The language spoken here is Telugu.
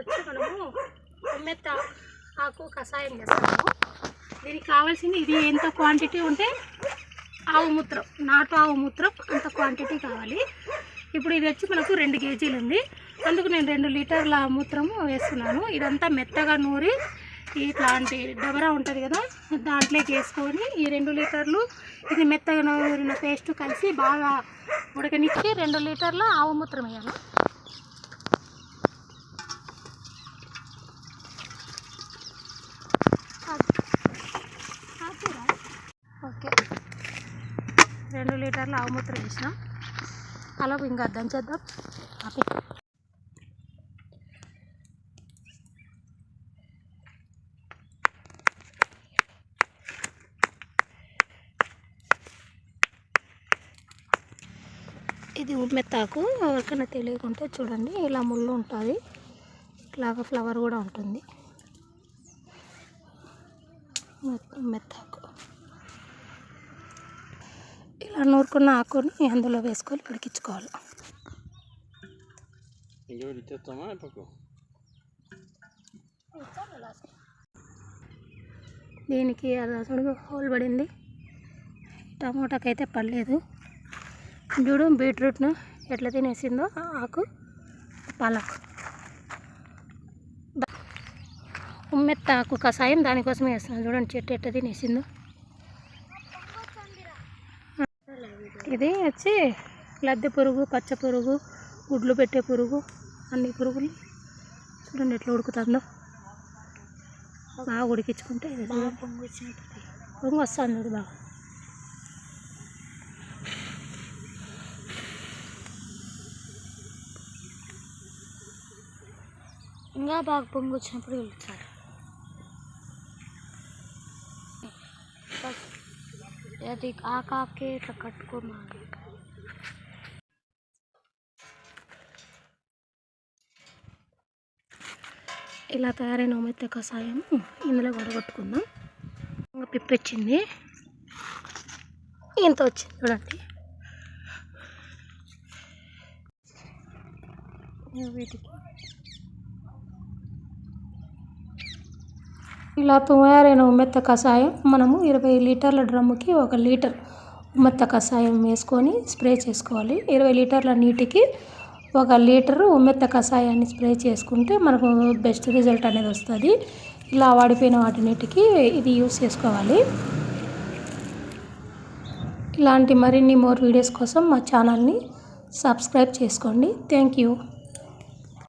వచ్చి మనము మెత్త ఆకు కషాయం చేస్తాము. దీనికి కావాల్సింది ఇది ఎంత క్వాంటిటీ ఉంటే ఆవు మూత్రం నాటు ఆవు మూత్రం అంత క్వాంటిటీ కావాలి. ఇప్పుడు ఇది వచ్చి మనకు రెండు కేజీలు ఉంది. అందుకు నేను రెండు లీటర్ల మూత్రము వేస్తున్నాను. ఇదంతా మెత్తగా నూరి ఇట్లాంటి డబరా ఉంటుంది కదా దాంట్లోకి వేసుకొని ఈ రెండు లీటర్లు ఇది మెత్తగా నూరిన పేస్ట్ కలిసి బాగా ఉడకనిచ్చి రెండు లీటర్ల ఆవు మూత్రం వేయాలి ఓకే రెండు లీటర్లు ఆవుమూత్రం వేసినాం. అలా ఇంకా దంచేద్దాం ఆపే. ఇది ఉమ్మెత్తాకు ఎవరికైనా తెలియకుంటే చూడండి ఇలా ముళ్ళు ఉంటుంది ఇలాగ ఫ్లవర్ కూడా ఉంటుంది. ఉమ్మెత్తాకు ఇలా నూరుకున్న ఆకుని అందులో వేసుకొని ఉడికించుకోవాలి. దీనికి అది అసలు హోల్ పడింది. టమోటాకి అయితే పడలేదు. చూడు బీట్రూట్ను ఎట్లా తినేసిందో ఆకు పాలకు. ఉమ్మెత్త ఆకు కషాయం దానికోసమే వేస్తున్నాను. చూడండి చెట్టు ఎట్లా తినేసిందో. ఇది వచ్చి లద్దె పురుగు పచ్చ పురుగు గుడ్లు పెట్టే పురుగు అన్ని పురుగులు చూడండి ఎట్లా ఉడుకుతుందో. బాగా ఉడికించుకుంటే. పొంగు వస్తుంది చూడు బాగా. ఇంకా బాగా పొంగి వచ్చినప్పుడు వెళ్తారు. అది ఆ కాకే ఇట్లా కట్టుకోమాలి ఇలా తయారైన ఉమెత్త కషాయం ఇందులో వడగొట్టుకుందాం. ఇంకా పిప్పి వచ్చింది ఇంత వచ్చింది చూడండి. వీటికి. ఇలా తయారైన ఉమ్మెత్త కషాయం మనము ఇరవై లీటర్ల డ్రమ్ముకి ఒక లీటర్ ఉమ్మెత్త కషాయం వేసుకొని స్ప్రే చేసుకోవాలి. ఇరవై లీటర్ల నీటికి ఒక లీటరు ఉమ్మెత్త కషాయాన్ని స్ప్రే చేసుకుంటే మనకు బెస్ట్ రిజల్ట్ అనేది వస్తుంది. ఇలా వాడిపోయిన వాటిన్నిటికి ఇది యూస్ చేసుకోవాలి. ఇలాంటి మరిన్ని మోర్ వీడియోస్ కోసం మా ఛానల్ని సబ్స్క్రైబ్ చేసుకోండి. Thank you.